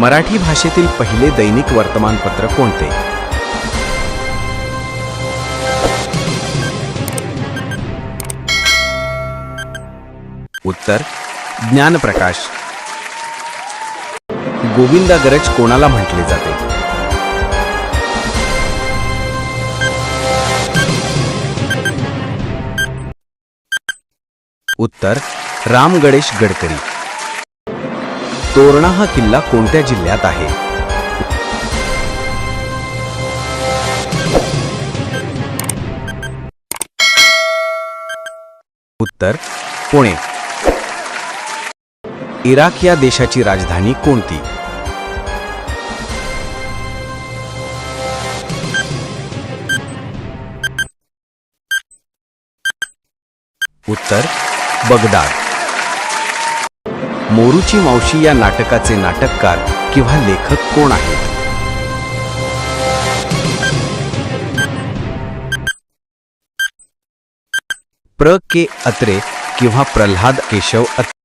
मराठी भाषेतील पहिले दैनिक वर्तमानपत्र कोणते? उत्तर ज्ञानप्रकाश. गोविंदागरज कोणाला म्हटले जाते? उत्तर राम गणेश गडकरी. तोरणा हा किल्ला कोणत्या जिल्ह्यात आहे? उत्तर, पुणे. इराक या देशाची राजधानी कोणती? उत्तर, बगदाद. मोरूची मावशी या नाटकाचे नाटककार किंवा लेखक कोण आहेत? प्र. के. अत्रे किंवा प्रल्हाद केशव अत्रे.